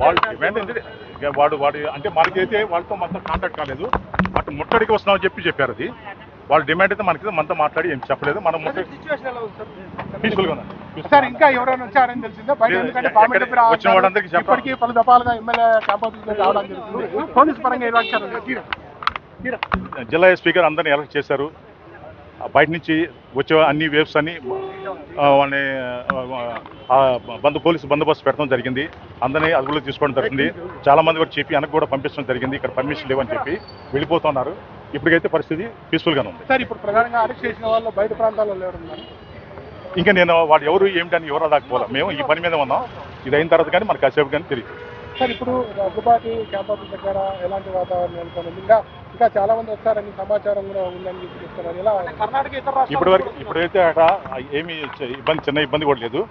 వాళ్ళు డిమాండ్ ఏంటి వాడు వాడు అంటే మనకైతే వాళ్ళతో మొత్తం కాంటాక్ట్ కాలేదు. అటు ముట్టడికి వస్తున్నామని చెప్పి చెప్పారు అది. వాళ్ళ డిమాండ్ అయితే మనకి మనతో మాట్లాడి ఏం చెప్పలేదు. మనం పీస్ఫుల్గా ఉన్నాం సార్ ఇంకా ఎవరైనా వచ్చారని తెలిసిందా? బయట లేదు, ఎందుకంటే ఎక్కడ- పార్లమెంట్ సభ్యులు వచ్చిన వాళ్ళందరికీ. ఇప్పటికీ పలు దఫాలుగా ఎమ్మెల్యే క్యాంప్ రావడం పోలీస్ పరంగా ఎలా జిల్లా స్పీకర్ అందరిని ఎలక్ట్ చేశారు. ఆ బయట నుంచి వచ్చే అన్ని వేవ్స్ అన్ని వాళ్ళని ఆ, బందు పోలీసు బందోబస్తు పెట్టడం జరిగింది. అందరినీ అదుపులో తీసుకోవడం జరిగింది చాలా మంది కూడా చెప్పి వెనక్కి కూడా పంపించడం జరిగింది. ఇక్కడ పర్మిషన్ లేవని చెప్పి వెళ్ళిపోతున్నారు. ఇప్పటికైతే పరిస్థితి పీస్ఫుల్గానే ఉంది. సార్ ఇప్పుడు ప్రధానంగా అరెస్ట్ చేసిన వాళ్ళు బయట ప్రాంతాల్లో లేరున్నారు ఇంకా నేను వాడు ఎవరు ఏమిటని ఎవరో దాకపోలే మేము ఈ పని మీద ఉన్నాం. ఇది అయిన తర్వాత కానీ మనకు కాసేపు కానీ తెలియదు. సార్ ఇప్పుడు దగ్గుబాటి క్యాంప్ ఆఫీస్ దగ్గర ఎలాంటి వాతావరణం ఇంకా ఇంకా చాలా మంది వచ్చారని సమాచారం కూడా ఉందని చెప్పి చెప్తున్నారు. ఇలా కర్ణాటక ఇతర ఇప్పటి వరకు ఇప్పుడైతే అక్కడ ఏమీ ఇబ్బంది చిన్న ఇబ్బంది కూడా లేదు.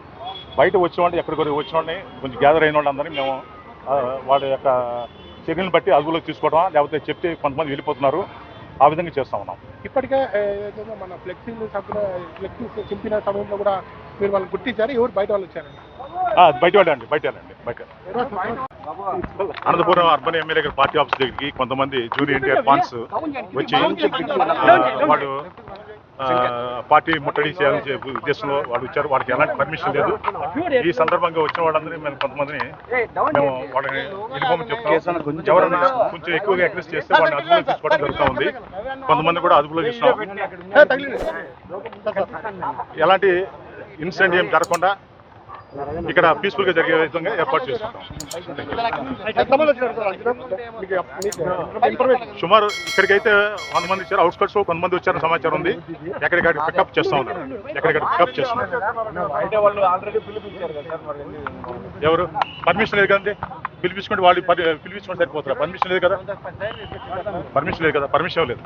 బయట వచ్చిన వాళ్ళు ఎక్కడికి వచ్చిన వాళ్ళని కొంచెం గ్యాదర్ అయిన వాళ్ళందరినీ మేము వాళ్ళ యొక్క చర్యలను బట్టి అదుపులోకి తీసుకోవడం లేకపోతే చెప్తే కొంతమంది వెళ్ళిపోతున్నారు. ఆ విధంగా చేస్తా ఉన్నాం. ఇప్పటికే మన ఫ్లెక్సీలు సభ్యులు ఫ్లెక్సీస్ చింపిన సమయంలో కూడా మీరు వాళ్ళు గుర్తించారు? ఎవరు బయట వాళ్ళు వచ్చారండి? ఆ, బయట వెళ్ళండి బయట వెళ్ళండి బయట. అనంతపురం అర్బన్ ఎమ్మెల్యే గారి పార్టీ ఆఫీస్ దగ్గరికి కొంతమంది జూనియర్ ఎన్టీఆర్ ఫాన్స్ వచ్చి వాడు పార్టీ ముట్టడి చేయాలని చెప్పి ఉద్దేశంలో వాళ్ళు వచ్చారు. వాళ్ళకి ఎలాంటి పర్మిషన్ లేదు. ఈ సందర్భంగా వచ్చిన వాళ్ళందరినీ మేము కొంతమందిని మేము వాళ్ళని వెళ్ళిపోమని చెప్తాం ఎవరైనా కొంచెం ఎక్కువగా అగ్రెస్ చేస్తే వాళ్ళని అదుపులో తీసుకోవడం జరుగుతూ ఉంది. కొంతమంది కూడా అదుపులో తీసుకున్నాం ఎలాంటి ఇన్సిడెంట్ ఏం జరగకుండా ఇక్కడ పీస్ఫుల్గా జరిగే విధంగా ఏర్పాటు చేసుకుంటాం. సుమారు ఇక్కడికైతే వంద మంది వచ్చారు అవుట్స్కట్స్లో కొంతమంది వచ్చారని సమాచారం ఉంది. ఎక్కడికక్కడ పికప్ చేస్తా ఉన్నారు. ఎక్కడికక్కడ పికప్ చేస్తున్నారు ఎవరు? పర్మిషన్ లేదు కదండి. పిలిపించుకుంటే వాళ్ళు పిలిపించుకుంటే సరిపోతారు? పర్మిషన్ లేదు కదా? పర్మిషన్ లేదు కదా? పర్మిషన్ లేదు